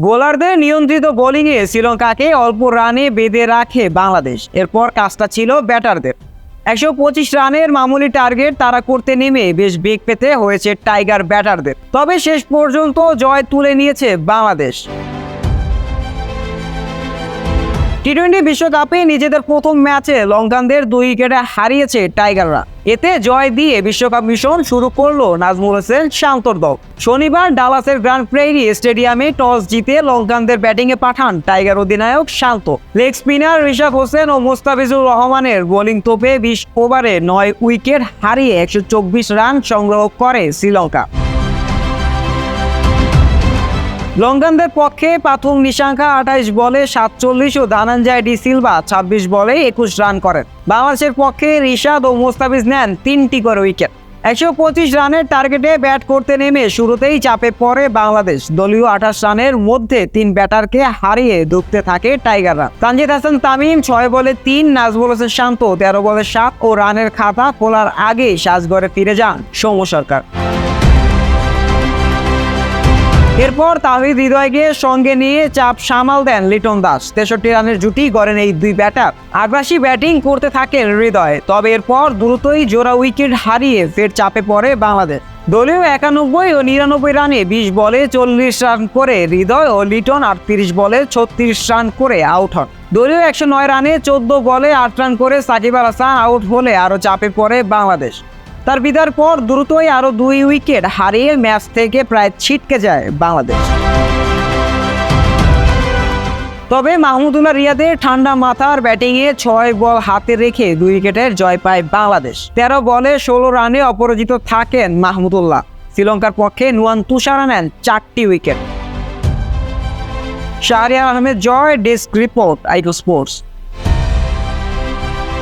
বোলারদের নিয়ন্ত্রিত বোলিংয়ে শ্রীলঙ্কাকে অল্প রানে বেঁধে রাখে বাংলাদেশ। এরপর কাজটা ছিল ব্যাটারদের। একশো পঁচিশ রানের মামুলি টার্গেট তারা করতে নেমে বেশ বেগ পেতে হয়েছে টাইগার ব্যাটারদের। তবে শেষ পর্যন্ত জয় তুলে নিয়েছে বাংলাদেশ। টি টোয়েন্টি বিশ্বকাপে নিজেদের প্রথম ম্যাচে লঙ্কানদের দুই উইকেটে হারিয়েছে টাইগাররা। এতে জয় দিয়ে বিশ্বকাপ মিশন শুরু করল নাজমুল হোসেন শান্তর দল। শনিবার ডালাসের গ্র্যান্ড প্রেরি স্টেডিয়ামে টস জিতে লঙ্কানদের ব্যাটিংয়ে পাঠান টাইগার অধিনায়ক শান্ত। লেগ স্পিনার রিশাদ হোসেন ও মোস্তাফিজুর রহমানের বোলিং তোপে বিশ ওভারে নয় উইকেট হারিয়ে একশো চব্বিশ রান সংগ্রহ করে শ্রীলঙ্কা। লঙ্কানদের পক্ষে পাথুম নিশাঙ্কা আঠাইশ বলে সাতচল্লিশ ও দানাঞ্জয় ডি সিলভা ছাব্বিশ বলে একুশ রান করেন। বাংলাদেশের পক্ষে রিশাদ ও মোস্তাফিজ নেন তিনটি করে উইকেট। একশো পঁচিশ রানের টার্গেটে ব্যাট করতে নেমে শুরুতেই চাপে পড়ে বাংলাদেশ। দলীয় আঠাশ রানের মধ্যে তিন ব্যাটারকে হারিয়ে ধুঁকতে থাকে টাইগাররা। তানজিদ হাসান তামিম ছয় বলে তিন, নাজমুল হোসেন শান্ত তেরো বলে সাত ও রানের খাতা খোলার আগেই সাজগড়ে ফিরে যান সৌম্য সরকার। এরপর তাহিদ হৃদয়কে সঙ্গে নিয়ে চাপ সামাল দেন লিটন দাস। তেষট্টি রানের জুটি গড়েন এই দুই ব্যাটার। আগ্রাসী ব্যাটিং করতে থাকেন হৃদয়, তবে এরপর দ্রুতই জোড়া উইকেট হারিয়ে ফের চাপে পড়ে বাংলাদেশ। দলীয় একানব্বই ও নিরানব্বই রানে বিশ বলে চল্লিশ রান করে হৃদয় ও লিটন আর তিরিশ বলে ছত্রিশ রান করে আউট হন। দলীয় একশো নয় রানে চোদ্দ বলে আট রান করে সাকিব আল হাসান আউট হলে আরও চাপে পড়ে বাংলাদেশ। তার বিদার পর দ্রুতই আরও দুই উইকেট হারিয়ে ম্যাচ থেকে প্রায় ছিটকে যায় বাংলাদেশ। তবে মাহমুদুল্লাহ রিয়াদের ঠান্ডা মাথার ব্যাটিংয়ে ছয় বল হাতে রেখে দুই উইকেটের জয় পায় বাংলাদেশ। তেরো বলে ষোলো রানে অপরাজিত থাকেন মাহমুদুল্লাহ। শ্রীলঙ্কার পক্ষে নুয়ান তুষারা নেন চারটি wicket. Shahriar Ahmed Joy, desk report, আইকো sports.